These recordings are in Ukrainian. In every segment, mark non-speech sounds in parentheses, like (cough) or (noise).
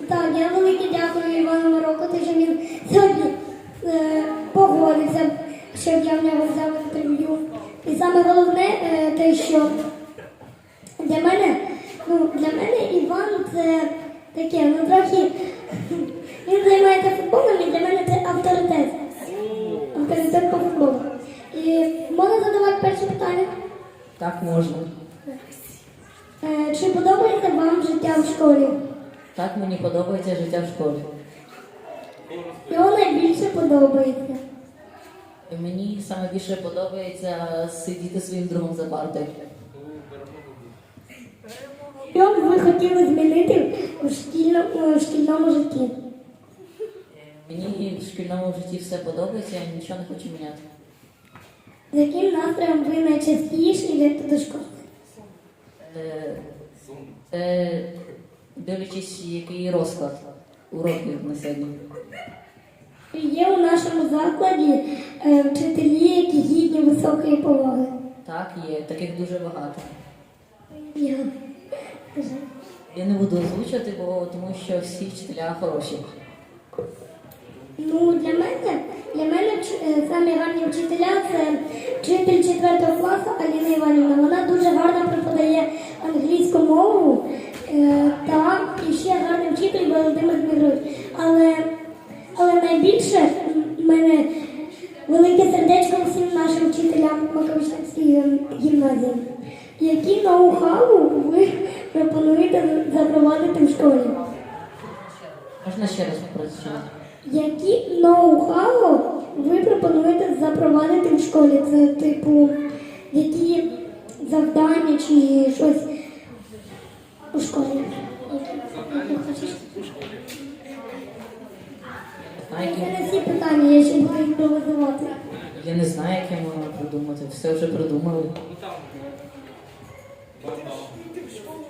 Так, я велике дякую Івану Мороку, що він сьогодні е, погодився, щоб я в нього взяв інтерв'ю. І саме головне е, те, що для мене, ну, для мене Іван це таке, ну трохи (laughs) він займається футболом і для мене це авторитет. Авторитет по футболу. І можна задавати перше питання? Так можна. Е, чи подобається вам життя в школі? Так мені подобається життя в школі. Його найбільше подобається. Мені саме більше подобається сидіти своїм другом за партою. Що б ви хотіли змінити у шкільному, у шкільному житті? Мені в шкільному житті все подобається, я нічого не хочу міняти. З яким настроєм ви найчастіше йдете до школи? Е, дивлячись, який розклад уроків на сьогодні. Є у нашому закладі е, вчителі, які гідні високої поваги. Так, є, таких дуже багато. Я. Я не буду озвучувати, бо тому що всі вчителя хороші. Ну, для мене, для мене е, самі гарні вчителя це вчитель 4 класу Аліна Іванівна. Вона дуже гарно преподає англійську мову. Е, та і ще гарний вчитель Володимир Дмитрович. Але, але найбільше м, в мене велике сердечко всім нашим вчителям Маковичанської е, гімназії. Які ноу-хау ви пропонуєте запровадити в школі? Можна ще раз прочитати? Які ноу-хау ви пропонуєте запровадити в школі? Це типу, які завдання чи щось у школі? Це не всі питання, я ще буду їх провозувати. Я не знаю, яке можна придумати. Все вже придумали.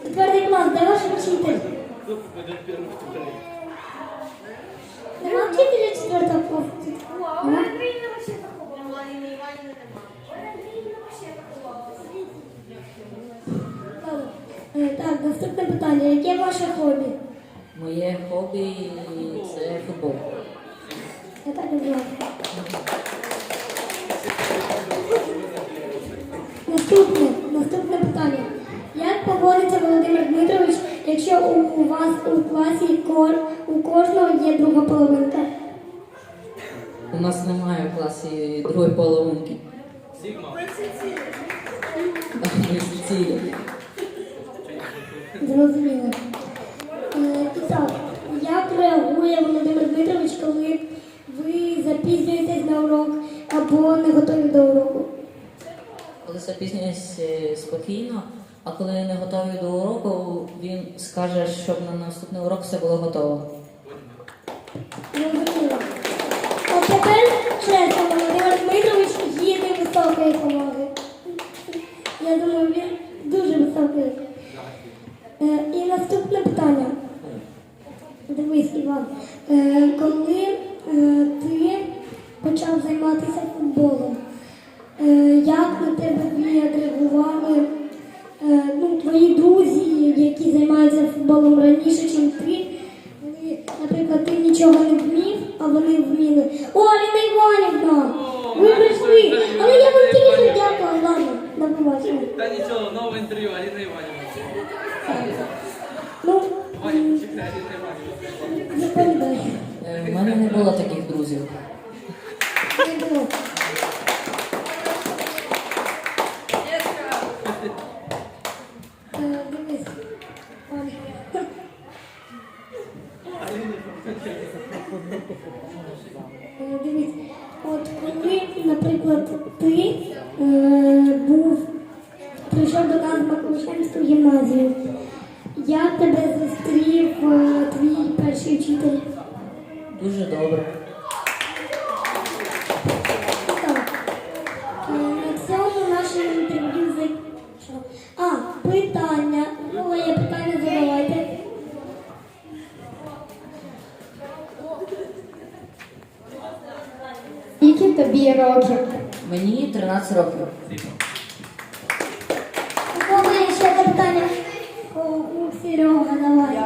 Четвертий клас, де вчитель? Нема вчителя четвертого класу? Нема? Ладно. Е, Так, наступне питання. Яке ваше хобі? Моє хобі це футбол. Я так і Наступне, наступне питання. Як поводиться Володимир Дмитрович, якщо у, у вас у класі кор, у кожного є друга половинка? У нас немає в класі другої половинки. Так, ми всі цілі. Зрозуміло. Е, і так, як реагує Володимир Дмитрович, коли ви запізнюєтесь на урок або не готові до уроку? Коли запізнююсь е, спокійно, а коли не готовий до уроку, він скаже, щоб на наступний урок все було готово. А тепер чесно, Володимир Дмитрович гідний високої поваги. Я думаю, він дуже високий. Е, і наступне питання. Дивись, Іван, е, коли е, ти почав займатися футболом раніше, ніж ти? Наприклад, ти нічого не вмів, а вони вміли. О, Аліна Іванівна! Ви прийшли! Але я вам тільки дякую, ладно, до побачення. Та нічого, нове інтерв'ю, Аліна Іванівна. Ну, Ваня, почекай, Аліна Іванівна. відповідай. Е, У мене не було таких друзів. Не було. Е, Дивись. Ой. Е, от коли, наприклад, ти е, був, прийшов до нас в Маковичанську гімназію, як тебе зустрів е, твій перший вчитель? Дуже добре. Тобі років? Мені 13 років. У кого є ще запитання? У Серега, давай.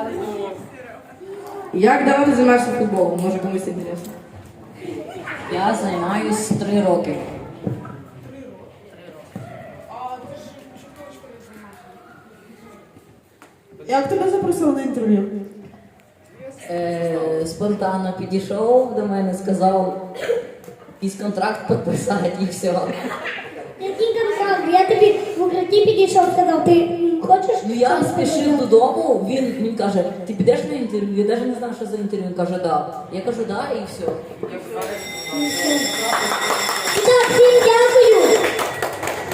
Як давно ти займаєшся футболом? Може комусь інтересно. Я займаюсь три роки. Як тебе запросили на інтерв'ю? Е, спонтанно підійшов до мене, сказав якийсь контракт підписати і все. Який контракт? Я тобі в укритті підійшов, сказав, ти хочеш? Ну я спішив додому, він, мені каже, ти підеш на інтерв'ю? Я навіть не знав, що за інтерв'ю. Він каже, да. Я кажу, да, і все. Так, всім дякую.